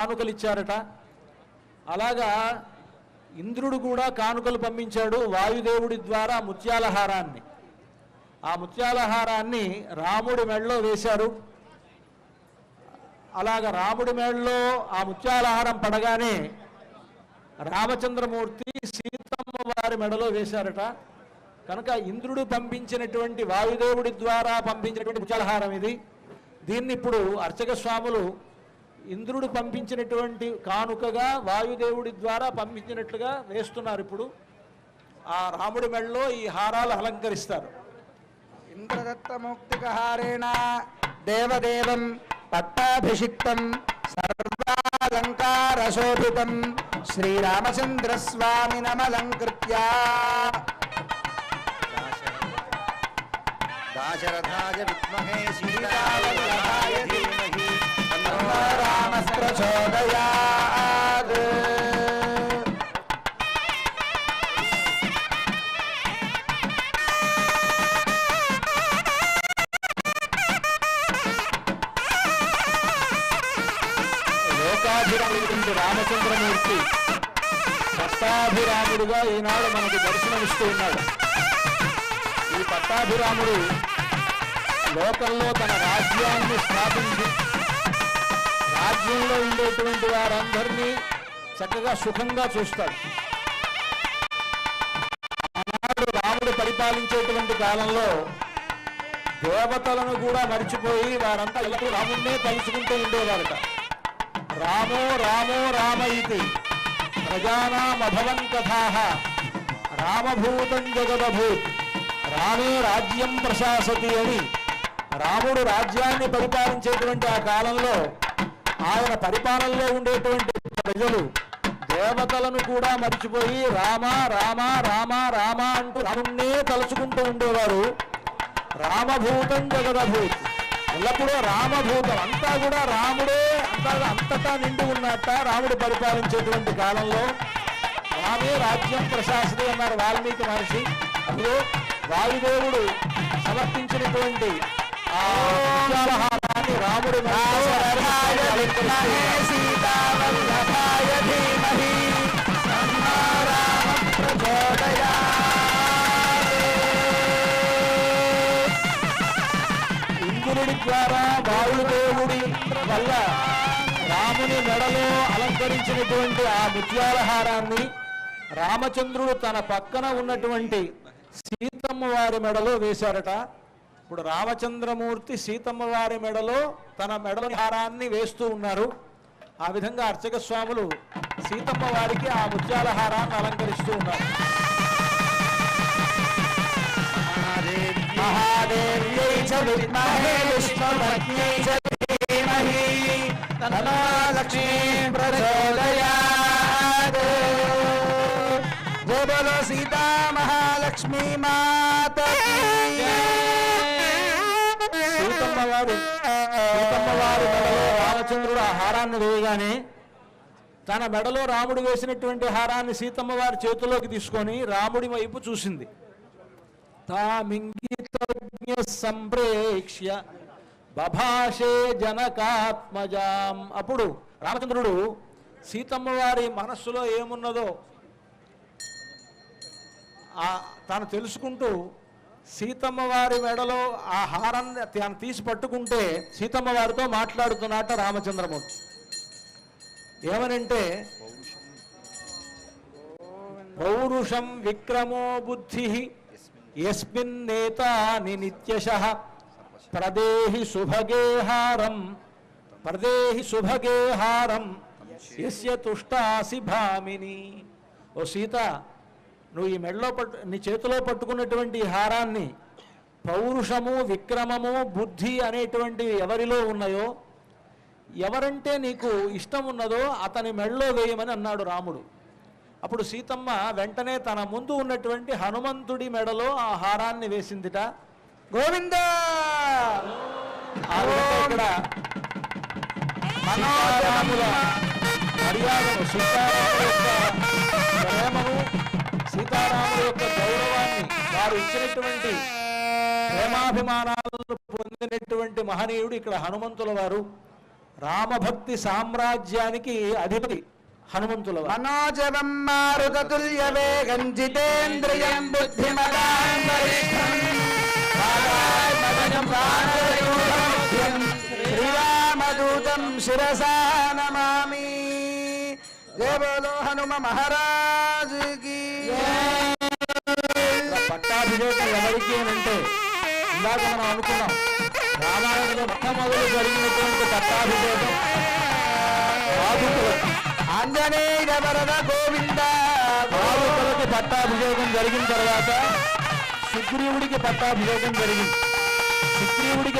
కానుకలు ఇచ్చారట అలాగా ఇంద్రుడు కూడా కానుకలు పంపించాడు వాయుదేవుడి ద్వారా ముత్యాలహారాన్ని. ఆ ముత్యాలహారాన్ని రాముడి మెడలో వేశారు. అలాగ రాముడి మెడలో ఆ ముత్యాలహారం పడగానే రామచంద్రమూర్తి సీతమ్మ వారి మెడలో వేశారట. కనుక ఇంద్రుడు పంపించినటువంటి వాయుదేవుడి ద్వారా పంపించినటువంటి ముత్యాలహారం ఇది. దీన్ని ఇప్పుడు అర్చక స్వాములు ఇంద్రుడు పంపించినటువంటి కానుకగా వాయుదేవుడి ద్వారా పంపించినట్లుగా వేస్తున్నారు ఇప్పుడు. ఆ రాముడి మెడలో ఈ హారాలు అలంకరిస్తారు. ఇంద్రదత్తమౌక్తికహారేణ దేవదేవం పట్టాభిషిక్తం సర్వాలంకారశోభితం శ్రీరామచంద్రస్వామినమలంకృత్య దాశరథాయ విద్మహే సీతావల్లభాయ ధీమహి లోకాభిరాముడు రామచంద్రమూర్తి పట్టాభిరాముడుగా ఈనాడు మనకు దర్శనమిస్తూ ఉన్నాడు. ఈ పట్టాభిరాముడు లోకంలో తన రాజ్యాన్ని స్థాపించి రాజ్యంలో ఉండేటువంటి వారందరినీ చక్కగా సుఖంగా చూస్తాడు ఆనాడు రాముడు పరిపాలించేటువంటి కాలంలో దేవతలను కూడా మరిచిపోయి వారంతా ఎప్పుడు రాముడినే తలుచుకుంటూ ఉండేవారట. రామో రామో రామ ఇది ప్రజానామభవన్ కథా రామభూతం జగదభూత్ రామే రాజ్యం ప్రశాసతి అని రాముడు రాజ్యాన్ని పరిపాలించేటువంటి ఆ కాలంలో ఆయన పరిపాలనలో ఉండేటువంటి ప్రజలు దేవతలను కూడా మర్చిపోయి రామ రామ రామ రామ అంటూ రాముణ్ణే తలుచుకుంటూ ఉండేవారు. రామభూతం జగదభూత్. ఎల్లప్పుడూ రామభూతం. అంతా కూడా రాముడే అంతా అంతటా నిండి ఉన్నట్ట రాముడు పరిపాలించేటువంటి కాలంలో. రామే రాజ్యం ప్రశాసని అన్నారు వాల్మీకి మహర్షి. అందులో వాయుదేవుడు సమర్పించినటువంటి ఆ రాముడు సీతావల్లభాయ ధీమహి ఇంద్రుడి ద్వారా వాయుదేవుడి వల్ల రాముని మెడలో అలంకరించినటువంటి ఆ ముత్యాలహారాన్ని రామచంద్రుడు తన పక్కన ఉన్నటువంటి సీతమ్మ వారి మెడలో వేశారట. ఇప్పుడు రామచంద్రమూర్తి సీతమ్మ వారి మెడలో తన మెడలోని హారాన్ని వేస్తూ ఉన్నారు. ఆ విధంగా అర్చక స్వాములు సీతమ్మ వారికి ఆ ముత్యాల హారాన్ని అలంకరిస్తూ ఉన్నారు. సీతా మహాలక్ష్మీ మాత. సీతమ్మ వారు సీతమ్మ మెడలో రామచంద్రుడు ఆ హారాన్ని వేయగానే తన మెడలో రాముడు వేసినటువంటి హారాన్ని సీతమ్మ వారి చేతిలోకి తీసుకొని రాముడి వైపు చూసింది. తామింగితజ్ఞ సంప్రేక్ష్య బభాషే జనకాత్మజాం. అప్పుడు రామచంద్రుడు సీతమ్మ వారి మనస్సులో ఏమున్నదో తను తాను తెలుసుకుంటూ సీతమ్మ వారి మెడలో ఆ హారాన్ని తాను తీసి పట్టుకుంటే సీతమ్మ వారితో మాట్లాడుతున్నట్ట రామచంద్రమూర్తి. ఏమనంటే పౌరుషం విక్రమో బుద్ధి ఎస్మిన్నేతాని నిత్యశ ప్రదేహి శుభగేహారం ప్రదేహి శుభగేహారం ఎస్య తుష్టాసి భామిని. ఓ సీత నువ్వు ఈ మెడలో పట్టు నీ చేతిలో పట్టుకున్నటువంటి హారాన్ని పౌరుషము విక్రమము బుద్ధి అనేటువంటివి ఎవరిలో ఉన్నాయో ఎవరంటే నీకు ఇష్టం ఉన్నదో అతని మెడలో వేయమని అన్నాడు రాముడు. అప్పుడు సీతమ్మ వెంటనే తన ముందు ఉన్నటువంటి హనుమంతుడి మెడలో ఆ హారాన్ని వేసిందిట. గోవింద! మర్యాదను సీతారాముల వారు ఇచ్చినటువంటి ప్రేమాభిమానాలను పొందినటువంటి మహనీయుడు ఇక్కడ హనుమంతుల వారు. రామభక్తి సామ్రాజ్యానికి అధిపతి హనుమంతుల వారు. మనోజవం మారుతతుల్య వేగం జితేంద్రియం బుద్ధిమతాం శ్రీరామదూతం శిరసా నమామి. జయ బోలో హనుమ మహారాజ్. ఇందాక మనం అనుకున్నాం. రామాయణంలో మొట్టమొదలు జరిగినటువంటి పట్టాభిషేకం బాధితులకు ఆంజనేయ గోవింద. బాధితులకి పట్టాభిషేకం జరిగిన తర్వాత సుగ్రీవుడికి పట్టాభిషేకం జరిగింది. సుగ్రీవుడికి